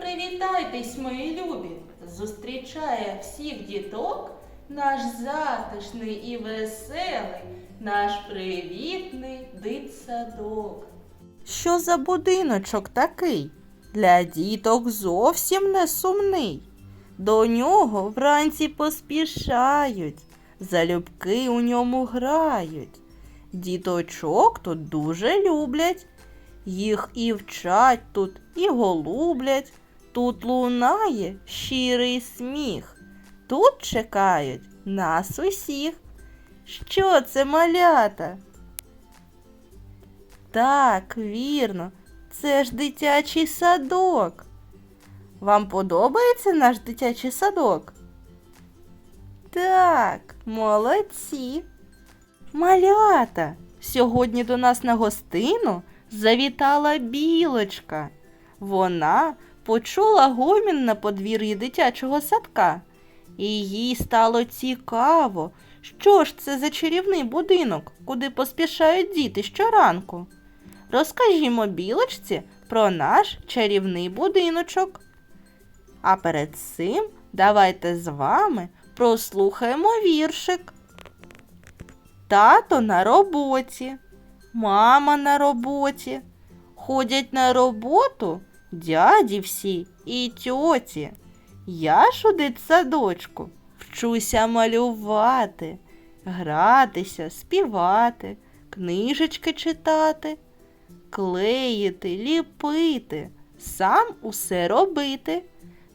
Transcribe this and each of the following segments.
Привітайтесь, мої любі! Зустрічає всіх діток наш затишний і веселий, наш привітний дитсадок. Що за будиночок такий? Для діток зовсім не сумний. До нього вранці поспішають, залюбки у ньому грають. Діточок тут дуже люблять, їх і вчать тут, і голублять. Тут лунає щирий сміх. Тут чекають нас усіх. Що це малята? Так, вірно, це ж дитячий садок. Вам подобається наш дитячий садок? Так, молодці. Малята, сьогодні до нас на гостину завітала білочка. Вона почула гомін на подвір'ї дитячого садка, і їй стало цікаво, що ж це за чарівний будинок, куди поспішають діти щоранку. Розкажімо білочці про наш чарівний будиночок. А перед цим давайте з вами прослухаємо віршик. Тато на роботі, мама на роботі. Ходять на роботу дяді всі і тьоті. Я ж у дитсадочку вчуся малювати, гратися, співати, книжечки читати, клеїти, ліпити, сам усе робити,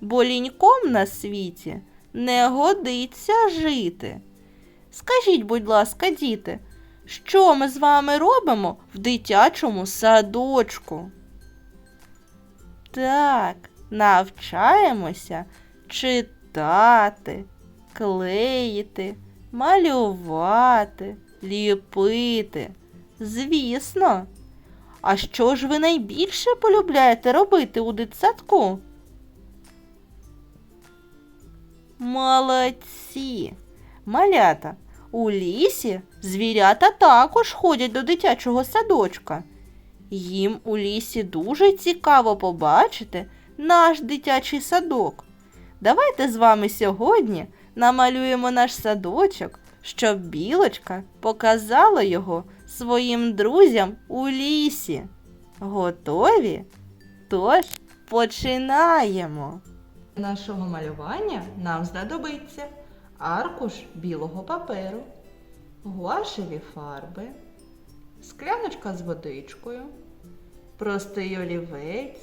бо ліньком на світі не годиться жити. Скажіть, будь ласка, діти, що ми з вами робимо в дитячому садочку? Так, навчаємося читати, клеїти, малювати, ліпити. Звісно. А що ж ви найбільше полюбляєте робити у дитсадку? Молодці! Малята, у лісі звірята також ходять до дитячого садочка. Їм у лісі дуже цікаво побачити наш дитячий садок. Давайте з вами сьогодні намалюємо наш садочок, щоб білочка показала його своїм друзям у лісі. Готові? Тож починаємо. Нашого малювання нам знадобиться аркуш білого паперу, гуашеві фарби, скляночка з водичкою, простий олівець,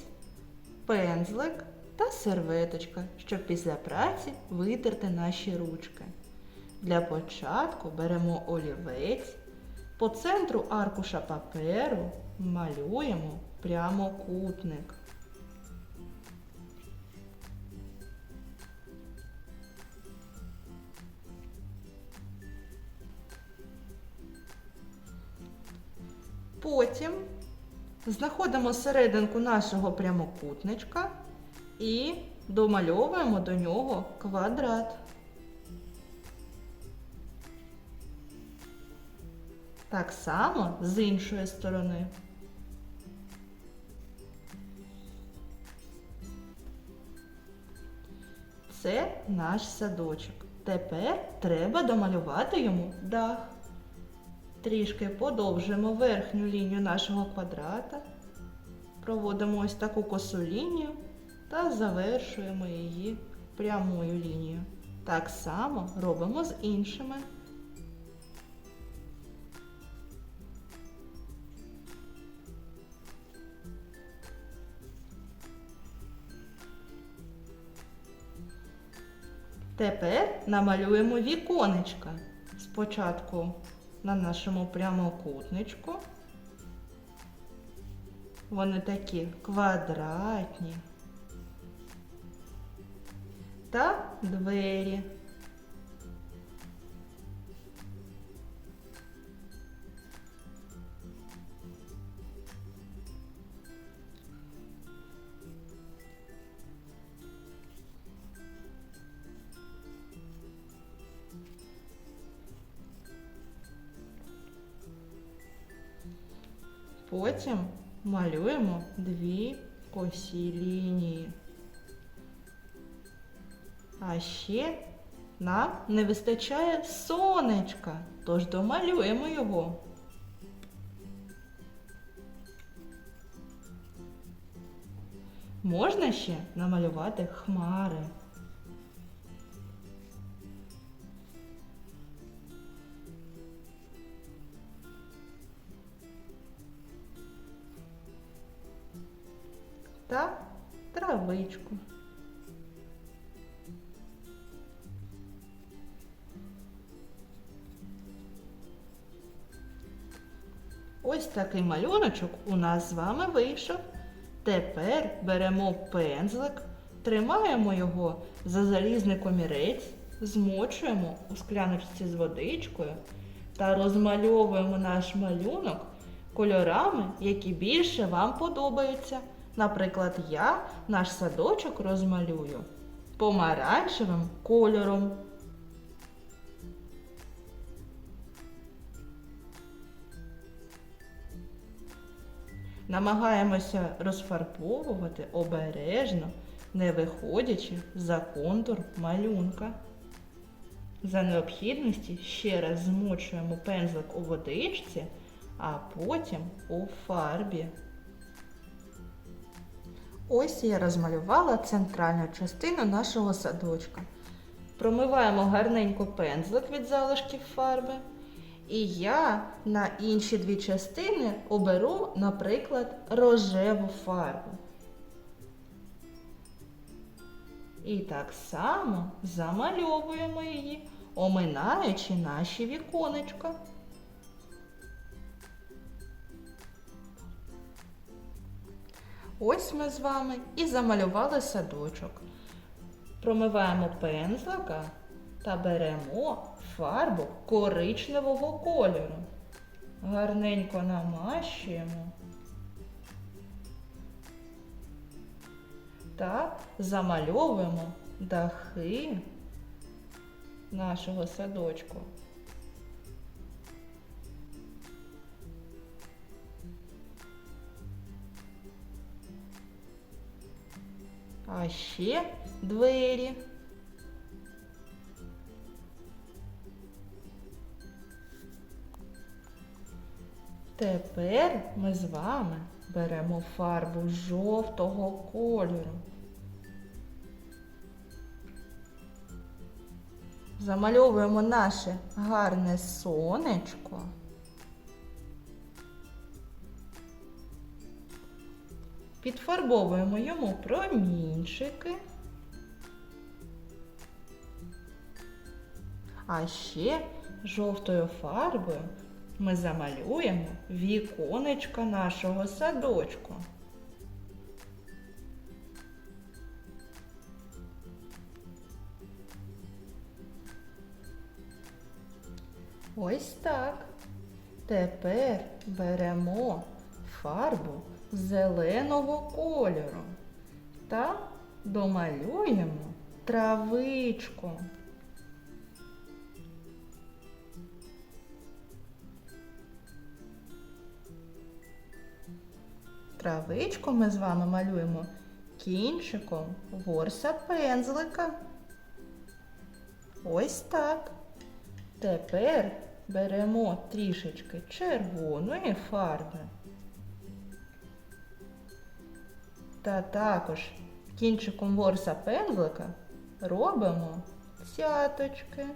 пензлик та серветочка, щоб після праці витерти наші ручки. Для початку беремо олівець, по центру аркуша паперу малюємо прямокутник. Потім знаходимо серединку нашого прямокутничка і домальовуємо до нього квадрат. Так само з іншої сторони. Це наш садочок. Тепер треба домалювати йому дах. Трішки подовжимо верхню лінію нашого квадрата, проводимо ось таку косу лінію та завершуємо її прямою лінією. Так само робимо з іншими. Тепер намалюємо віконечка. Спочатку на нашому прямокутничку. Вони такі квадратні. Та двері. Потім малюємо дві косі лінії. А ще нам не вистачає сонечка, тож домалюємо його. Можна ще намалювати хмари. Травичку. Ось такий малюночок у нас з вами вийшов. Тепер беремо пензлик, тримаємо його за залізний комірець, змочуємо у скляночці з водичкою та розмальовуємо наш малюнок кольорами, які більше вам подобаються. Наприклад, я наш садочок розмалюю помаранчевим кольором. Намагаємося розфарбовувати обережно, не виходячи за контур малюнка. За необхідності ще раз змочуємо пензлик у водичці, а потім у фарбі. Ось я розмалювала центральну частину нашого садочка. Промиваємо гарненько пензлик від залишків фарби. І я на інші дві частини оберу, наприклад, рожеву фарбу. І так само замальовуємо її, оминаючи наші віконечка. Ось ми з вами і замалювали садочок. Промиваємо пензлика та беремо фарбу коричневого кольору. Гарненько намащуємо та замальовуємо дахи нашого садочку. А ще двері. Тепер ми з вами беремо фарбу жовтого кольору. Замальовуємо наше гарне сонечко. Підфарбовуємо йому промінчики. А ще жовтою фарбою ми замалюємо віконечко нашого садочку. Ось так. Тепер беремо фарбу зеленого кольору та домалюємо травичку. Травичку ми з вами малюємо кінчиком ворса пензлика. Ось так. Тепер беремо трішечки червоної фарби. Та також кінчиком ворса пензлика робимо цяточки.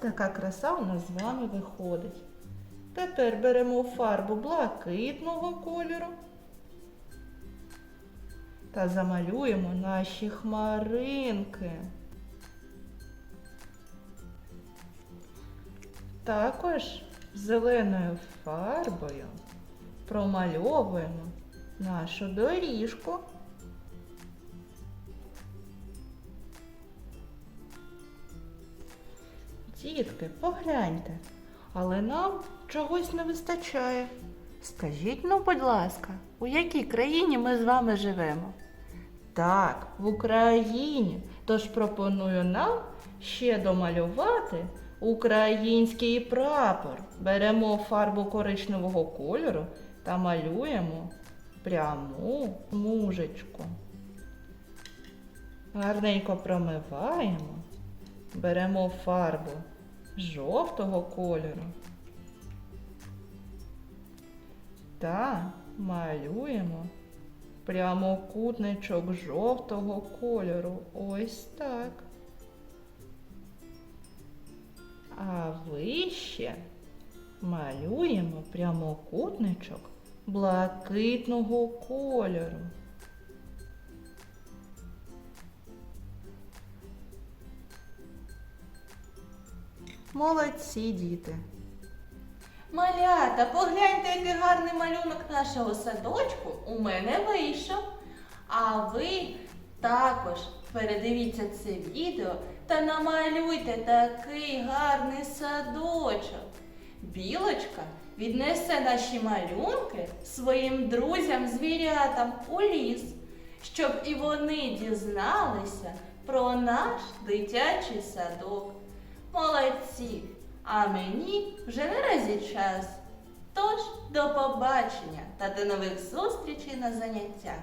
Така краса у нас з вами виходить. Тепер беремо фарбу блакитного кольору та замалюємо наші хмаринки. Також зеленою фарбою промальовуємо нашу доріжку. Дітки, погляньте, але нам чогось не вистачає. Скажіть, ну, будь ласка, у якій країні ми з вами живемо? Так, в Україні. Тож пропоную нам ще домалювати український прапор. Беремо фарбу коричневого кольору та малюємо пряму мужечку. Гарненько промиваємо, беремо фарбу жовтого кольору та малюємо прямокутничок жовтого кольору. Ось так. А вище малюємо прямокутничок блакитного кольору. Молодці, діти. Малята, погляньте, який гарний малюнок нашого садочку у мене вийшов. А ви також передивіться це відео та намалюйте такий гарний садочок. Білочка віднесе наші малюнки своїм друзям-звірятам у ліс, щоб і вони дізналися про наш дитячий садок. Молодці! А мені вже наразі час. Тож до побачення та до нових зустрічей на заняттях.